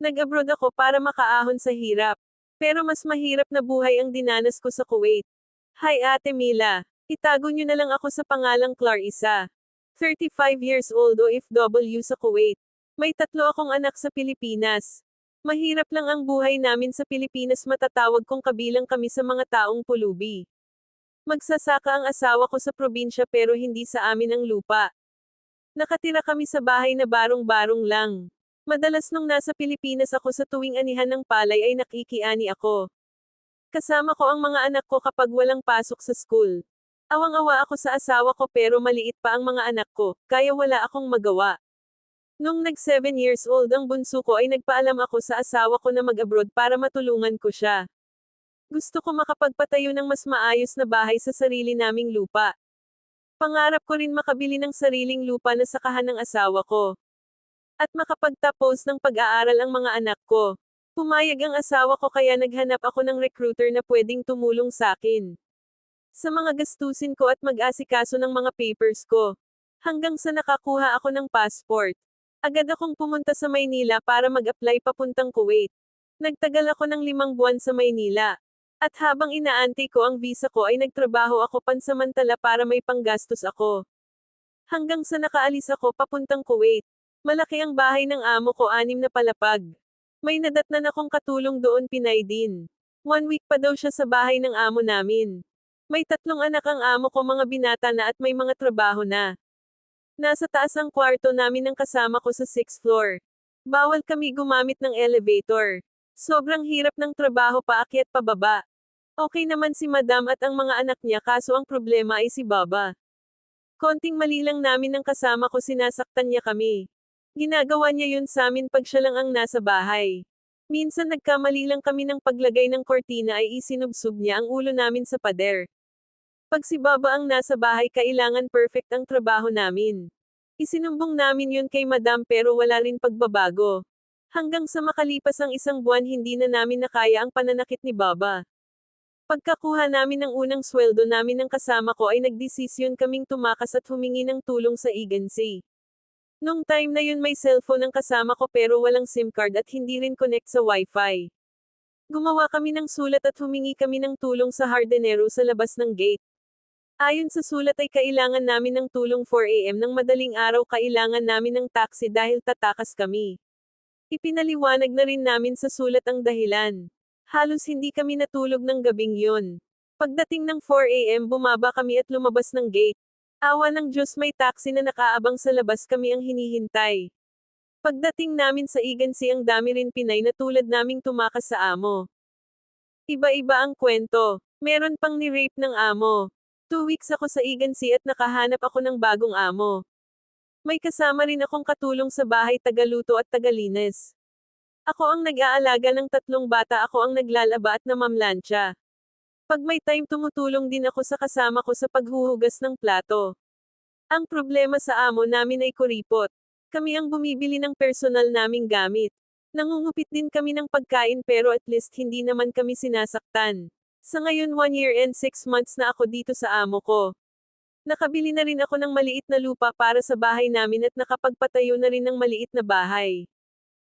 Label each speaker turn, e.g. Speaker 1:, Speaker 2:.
Speaker 1: Nag-abroad ako para makaahon sa hirap. Pero mas mahirap na buhay ang dinanas ko sa Kuwait. Hi Ate Mila. Itago niyo na lang ako sa pangalang Clarissa. 35 years old OFW sa Kuwait. May tatlo akong anak sa Pilipinas. Mahirap lang ang buhay namin sa Pilipinas matatawag kung kabilang kami sa mga taong pulubi. Magsasaka ang asawa ko sa probinsya pero hindi sa amin ang lupa. Nakatira kami sa bahay na barong-barong lang. Madalas nung nasa Pilipinas ako sa tuwing anihan ng palay ay nakikiani ako. Kasama ko ang mga anak ko kapag walang pasok sa school. Awang-awa ako sa asawa ko pero maliit pa ang mga anak ko, kaya wala akong magawa. Nung nag 7 years old ang bunso ko ay nagpaalam ako sa asawa ko na mag-abroad para matulungan ko siya. Gusto ko makapagpatayo ng mas maayos na bahay sa sarili naming lupa. Pangarap ko rin makabili ng sariling lupa na sakahan ng asawa ko. At makapagtapos ng pag-aaral ang mga anak ko. Pumayag ang asawa ko kaya naghanap ako ng recruiter na pwedeng tumulong sa akin. Sa mga gastusin ko at mag-asikaso ng mga papers ko. Hanggang sa nakakuha ako ng passport. Agad akong pumunta sa Maynila para mag-apply papuntang Kuwait. Nagtagal ako ng limang buwan sa Maynila. At habang inaantay ko ang visa ko ay nagtrabaho ako pansamantala para may panggastos ako. Hanggang sa nakaalis ako papuntang Kuwait. Malaki ang bahay ng amo ko anim na palapag. May nadatnan akong katulong doon Pinay din. One week pa daw siya sa bahay ng amo namin. May tatlong anak ang amo ko mga binata na at may mga trabaho na. Nasa taas ang kwarto namin ng kasama ko sa 6th floor. Bawal kami gumamit ng elevator. Sobrang hirap ng trabaho paakyat pababa. Okay naman si madam at ang mga anak niya kaso ang problema ay si baba. Konting mali lang namin ng kasama ko sinasaktan niya kami. Ginagawa niya yun sa amin pag siya lang ang nasa bahay. Minsan nagkamali lang kami ng paglagay ng kortina ay isinubsob niya ang ulo namin sa pader. Pag si Baba ang nasa bahay kailangan perfect ang trabaho namin. Isinumbong namin yun kay madam pero wala rin pagbabago. Hanggang sa makalipas ang isang buwan hindi na namin nakaya ang pananakit ni Baba. Pagkakuha namin ng unang sweldo namin ng kasama ko ay nagdesisyon kaming tumakas at humingi ng tulong sa agency. Nung time na yun may cellphone ang kasama ko pero walang SIM card at hindi rin connect sa wifi. Gumawa kami ng sulat at humingi kami ng tulong sa hardinero sa labas ng gate. Ayon sa sulat ay kailangan namin ng tulong 4am ng madaling araw kailangan namin ng taxi dahil tatakas kami. Ipinaliwanag na rin namin sa sulat ang dahilan. Halos hindi kami natulog ng gabing yon. Pagdating ng 4am bumaba kami at lumabas ng gate. Awa ng Diyos may taxi na nakaabang sa labas kami ang hinihintay. Pagdating namin sa agency ang dami rin Pinay na tulad naming tumakas sa amo. Iba-iba ang kwento. Meron pang ni-rape ng amo. Two weeks ako sa agency at nakahanap ako ng bagong amo. May kasama rin akong katulong sa bahay tagaluto at tagalinis. Ako ang nag-aalaga ng tatlong bata ako ang naglalaba at namamlansya. Pag may time tumutulong din ako sa kasama ko sa paghuhugas ng plato. Ang problema sa amo namin ay kuripot. Kami ang bumibili ng personal naming gamit. Nangungupit din kami ng pagkain pero at least hindi naman kami sinasaktan. Sa ngayon 1 year and 6 months na ako dito sa amo ko. Nakabili na rin ako ng maliit na lupa para sa bahay namin at nakapagpatayo na rin ng maliit na bahay.